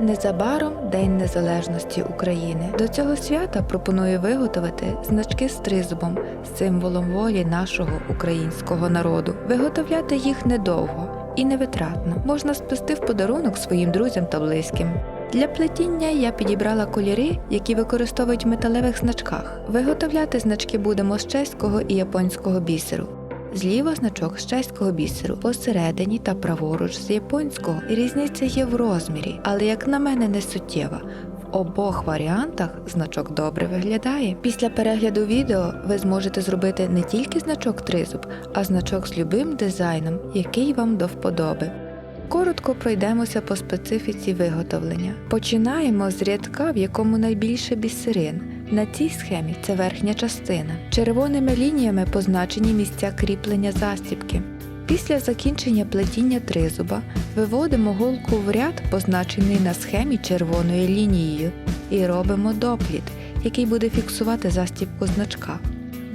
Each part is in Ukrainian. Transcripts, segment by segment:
Незабаром День Незалежності України. До цього свята пропоную виготовити значки з тризубом, символом волі нашого українського народу. Виготовляти їх недовго і невитратно. Можна сплести в подарунок своїм друзям та близьким. Для плетіння я підібрала кольори, які використовують в металевих значках. Виготовляти значки будемо з чеського і японського бісеру. Зліва значок з чеського бісеру, посередині та праворуч з японського. Різниця є в розмірі, але як на мене не суттєва. В обох варіантах значок добре виглядає. Після перегляду відео ви зможете зробити не тільки значок тризуб, а значок з любим дизайном, який вам до вподоби. Коротко пройдемося по специфіці виготовлення. Починаємо з рядка, в якому найбільше бісерин. На цій схемі це верхня частина. Червоними лініями позначені місця кріплення застібки. Після закінчення плетіння тризуба виводимо голку в ряд, позначений на схемі червоною лінією, і робимо допліт, який буде фіксувати застібку значка.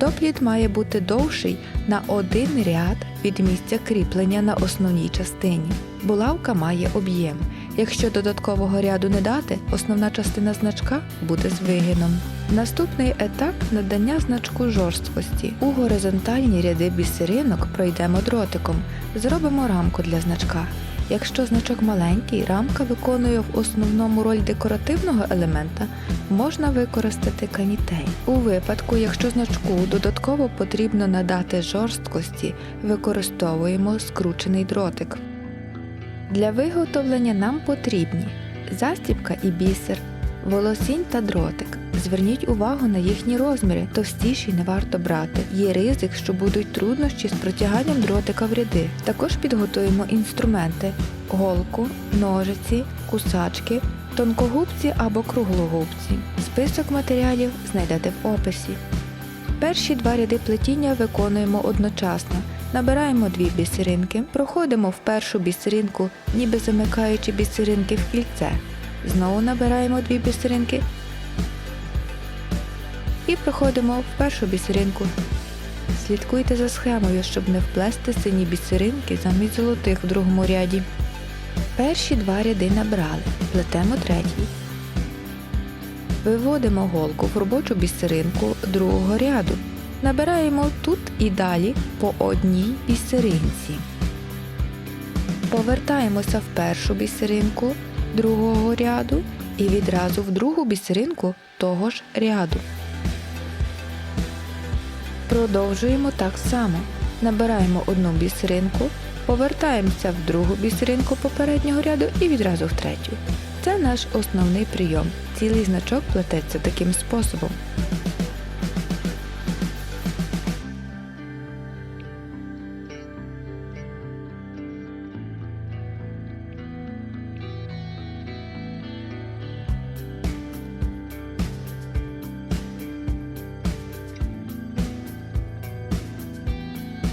Допліт має бути довший на один ряд від місця кріплення на основній частині. Булавка має об'єм. Якщо додаткового ряду не дати, основна частина значка буде з вигином. Наступний етап надання значку жорсткості. У горизонтальні ряди бісеринок пройдемо дротиком, зробимо рамку для значка. Якщо значок маленький, рамка виконує в основному роль декоративного елемента, можна використати канітей. У випадку, якщо значку додатково потрібно надати жорсткості, використовуємо скручений дротик. Для виготовлення нам потрібні застібка і бісер, волосінь та дротик. Зверніть увагу на їхні розміри, товстіші не варто брати. Є ризик, що будуть труднощі з протяганням дротика в ряди. Також підготуємо інструменти: голку, ножиці, кусачки, тонкогубці або круглогубці. Список матеріалів знайдете в описі. Перші два ряди плетіння виконуємо одночасно. Набираємо дві бісеринки, проходимо в першу бісеринку, ніби замикаючи бісеринки в кільце. Знову набираємо дві бісеринки і проходимо в першу бісеринку. Слідкуйте за схемою, щоб не вплести сині бісеринки замість золотих в другому ряді. Перші два ряди набрали, плетемо третій. Виводимо голку в робочу бісеринку другого ряду. Набираємо тут і далі по одній бісеринці. Повертаємося в першу бісеринку другого ряду і відразу в другу бісеринку того ж ряду. Продовжуємо так само. Набираємо одну бісеринку, повертаємося в другу бісеринку попереднього ряду і відразу в третю. Це наш основний прийом. Цілий значок плететься таким способом.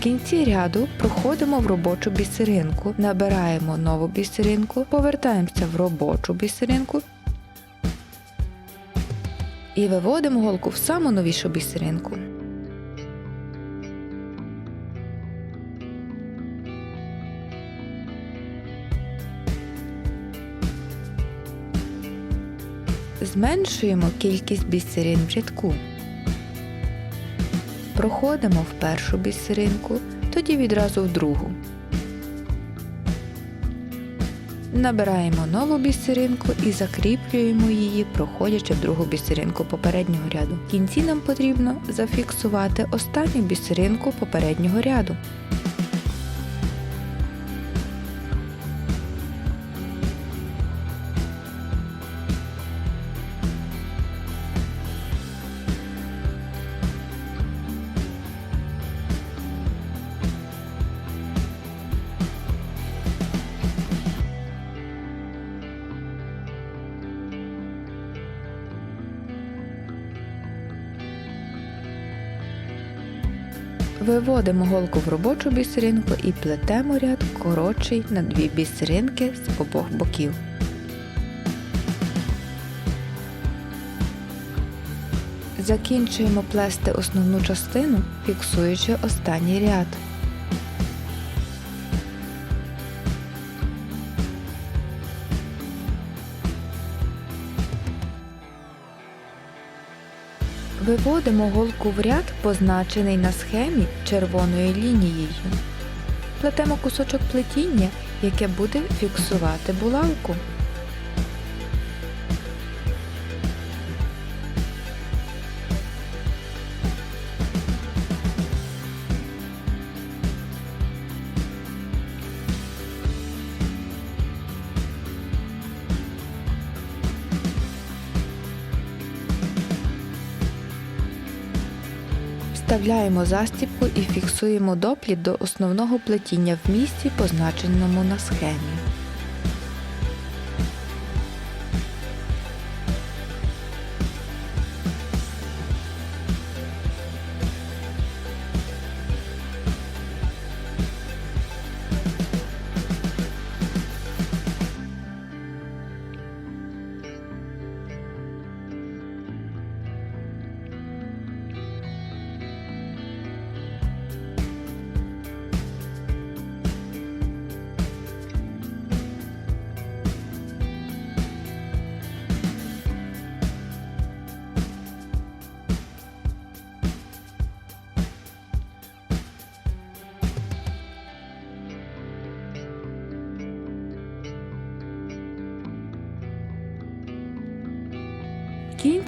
В кінці ряду проходимо в робочу бісеринку, набираємо нову бісеринку, повертаємося в робочу бісеринку і виводимо голку в саму новішу бісеринку. Зменшуємо кількість бісерин в рядку. Проходимо в першу бісеринку, тоді відразу в другу. Набираємо нову бісеринку і закріплюємо її, проходячи в другу бісеринку попереднього ряду. В кінці нам потрібно зафіксувати останню бісеринку попереднього ряду. Виводимо голку в робочу бісеринку і плетемо ряд коротший на дві бісеринки з обох боків. Закінчуємо плести основну частину, фіксуючи останній ряд. Виводимо голку в ряд, позначений на схемі червоною лінією. Плетемо кусочок плетіння, яке буде фіксувати булавку. Вставляємо застібку і фіксуємо допліт до основного плетіння в місці, позначеному на схемі.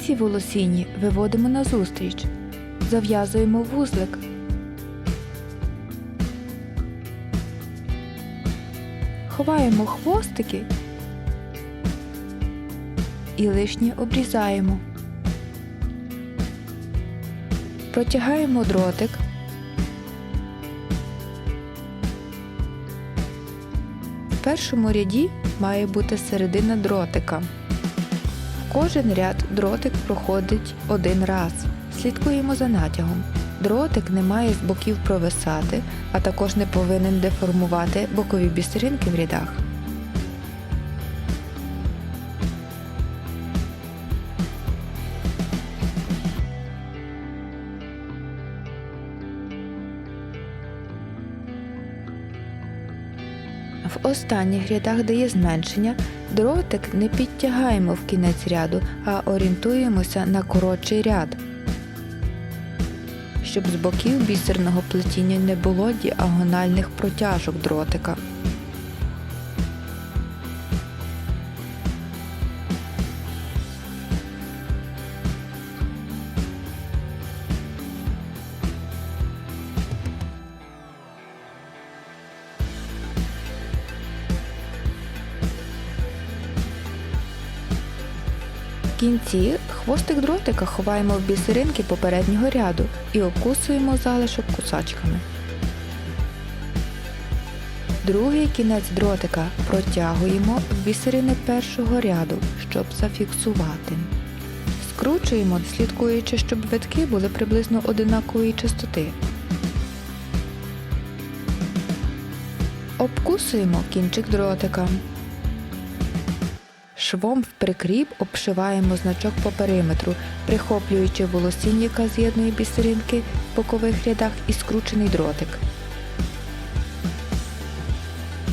Кінці волосіні виводимо назустріч. Зав'язуємо вузлик. Ховаємо хвостики і лишнє обрізаємо. Протягаємо дротик. В першому ряді має бути середина дротика. Кожен ряд дротик проходить один раз. Слідкуємо за натягом. Дротик не має з боків провисати, а також не повинен деформувати бокові бісеринки в рядах. В останніх рядах, де є зменшення, дротик не підтягаємо в кінець ряду, а орієнтуємося на коротший ряд, щоб з боків бісерного плетіння не було діагональних протяжок дротика. Кінці хвостик дротика ховаємо в бісеринки попереднього ряду і обкусуємо залишок кусачками. Другий кінець дротика протягуємо в бісерини першого ряду, щоб зафіксувати. Скручуємо, слідкуючи, щоб витки були приблизно одинакової частоти. Обкусуємо кінчик дротика. Швом в прикріп обшиваємо значок по периметру, прихоплюючи волосінь, яка з'єднує бісеринки в бокових рядах і скручений дротик.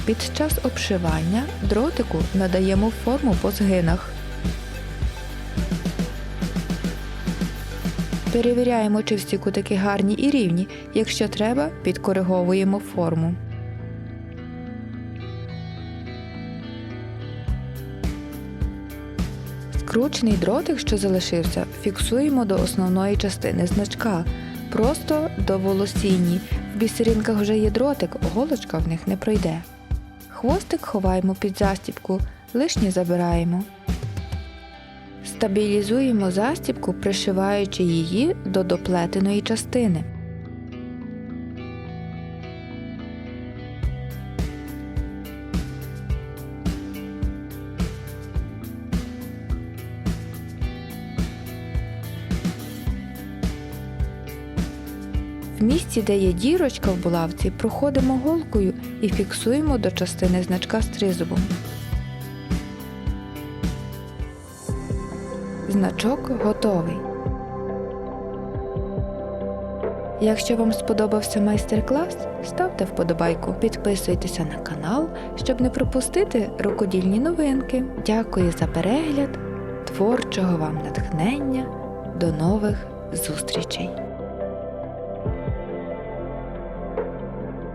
Під час обшивання дротику надаємо форму по згинах. Перевіряємо, чи всі кутики гарні і рівні. Якщо треба, підкориговуємо форму. Скручений дротик, що залишився, фіксуємо до основної частини значка, просто до волосінні. В бісеринках вже є дротик, голочка в них не пройде. Хвостик ховаємо під застібку, лишнє забираємо. Стабілізуємо застібку, пришиваючи її до доплетеної частини. В місці, де є дірочка в булавці, проходимо голкою і фіксуємо до частини значка з тризубом. Значок готовий. Якщо вам сподобався майстер-клас, ставте вподобайку, підписуйтеся на канал, щоб не пропустити рукодільні новинки. Дякую за перегляд, творчого вам натхнення. До нових зустрічей!